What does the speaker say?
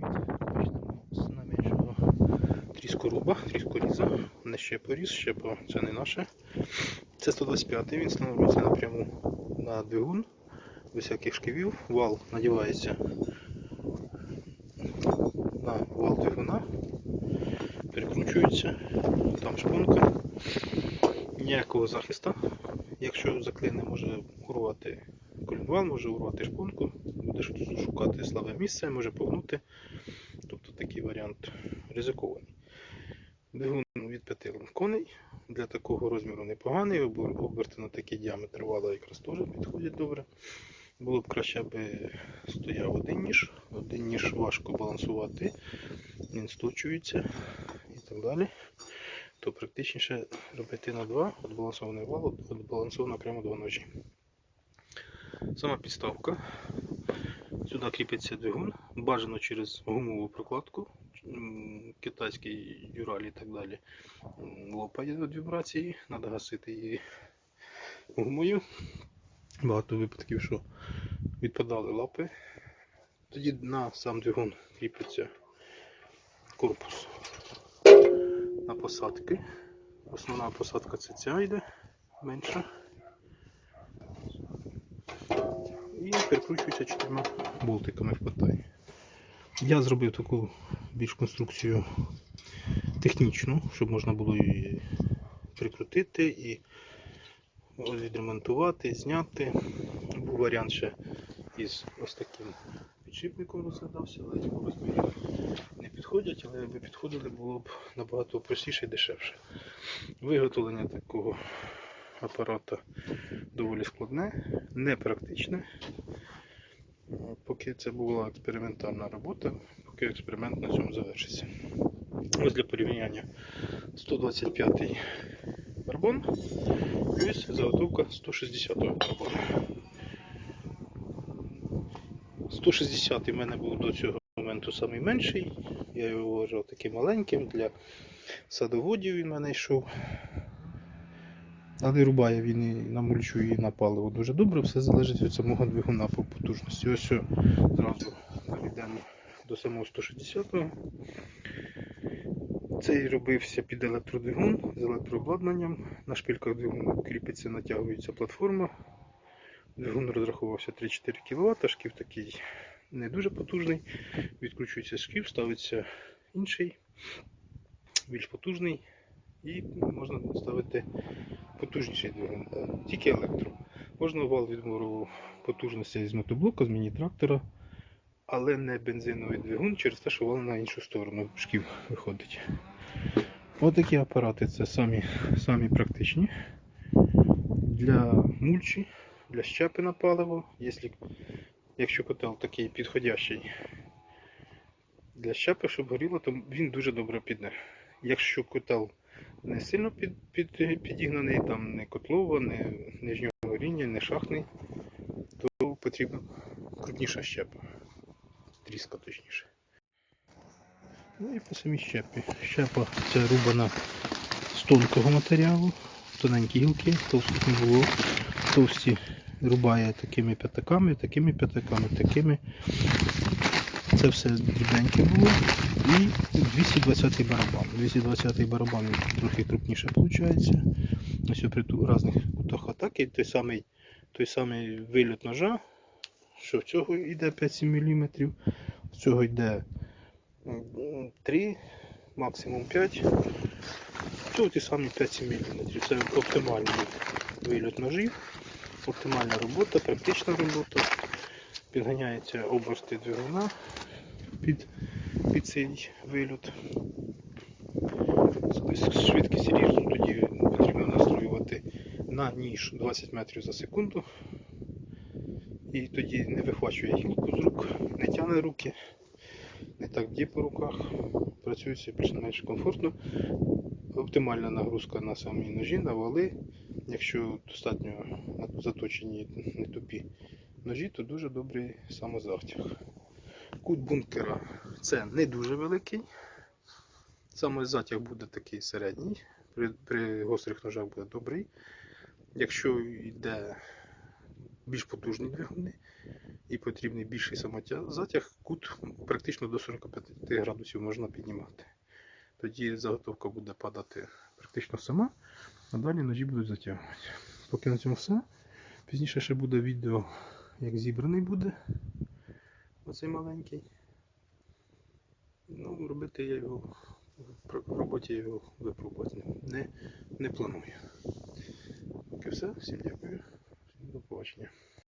Почнемо з найменшого тріскоруба, тріскоріза, не щепоріз, щепо це не наше. Це 125 він встановлюється напряму на двигун, без всяких шківів. Вал надівається на вал двигуна, перекручується, там шпунка, ніякого захисту. Якщо заклине, може урвати колінвал, може урвати шпунку, будеш шукати слабе місце, може погнути. Такий варіант ризикований. Двигун від 5 коней. Для такого розміру непоганий. Оберти на такий діаметр вала якраз теж підходять добре. Було б краще, аби стояв один ніж. Один ніж важко балансувати, він сточується і так далі. То практичніше робити на два, от балансований вал, от- от балансовано прямо два ножі. Сама підставка. Сюди кріпиться двигун, бажано через гумову прокладку, китайський дюраль і так далі. Лопає від вібрації, треба гасити її гумою. Багато випадків, що відпадали лапи. Тоді на сам двигун кріпиться корпус на посадки. Основна посадка це ця йде менша. І перекручується чотирма болтиками в патай. Я зробив таку більш конструкцію технічну, щоб можна було її прикрутити і відремонтувати, зняти. Був варіант ще із ось таким підшипником розглядався, але його розміри не підходять, але якби підходили, було б набагато простіше і дешевше. Виготовлення такого апарата доволі складне, непрактичне. Поки це була експериментальна робота, поки експеримент на цьому завершиться. Ось для порівняння 125-й карбон і заготовка 160-го карбону. 160-й в мене був до цього моменту найменший. Я його вважав таким маленьким для садоводів він в мене йшов. Але рубає він і на мульчу, і на паливо дуже добре, все залежить від самого двигуна по потужності. Ось зразу перейдемо до самого 160-го. Цей робився під електродвигун з електрообладнанням. На шпильках двигуну кріпиться, натягується платформа. Двигун розраховувався 3-4 кВт, шків такий не дуже потужний. Відкручується шків, ставиться інший, більш потужний, і можна ставити потужніший двигун, тільки електро. Можна вал відбору потужності з мотоблока, з міні-трактора, але не бензиновий двигун через те, що вал на іншу сторону шків виходить. Ось такі апарати це самі, самі практичні для мульчі, для щепи на паливо. Якщо, якщо котел такий підходящий для щепи, щоб горіло, то він дуже добре піде. Якщо котел не сильно під, під, підігнаний, там не котлова, не нижнього горіння, не шахний, то потрібна крупніша щепа. Тріска точніше. Ну і по самій щепі. Щепа це рубана з тонкого матеріалу, тоненькі гілки, товстих не було. Товсті рубає такими п'ятаками, такими п'ятаками, такими. Це все дрібненьке було. І 220-й барабан. 220-й барабан трохи крупніше виходить. Ось при різних кутах атаки. Той самий, той самий виліт ножа, що в цього йде 5-7 мм, в цього йде 3, максимум 5. В цього ті самі 5-7 мм. Це оптимальний виліт ножів, оптимальна робота, практична робота. Підганяється оберти двигуна під, під цей вильот. С- Швидкість різу тоді потрібно настроювати на ніж 20 метрів за секунду. І тоді не вихвачує гілку з рук, не тягне руки, не так б'є по руках. Працюється більш-менш комфортно. Оптимальна нагрузка на самі ножі, на вали. Якщо достатньо заточені не тупі ножі, то дуже добрий самозахтяг. Кут бункера це не дуже великий. Саме затяг буде такий середній. При, при гострих ножах буде добрий. Якщо йде більш потужні двигуни, і потрібний більший самозатяг, кут практично до 45 градусів можна піднімати. Тоді заготовка буде падати практично сама, а далі ножі будуть затягувати. Поки на цьому все. Пізніше ще буде відео, як зібраний буде оцей маленький. Ну, робити я його в роботі я його випробувати не, не планую. Поки все. Всім дякую. Всім до побачення.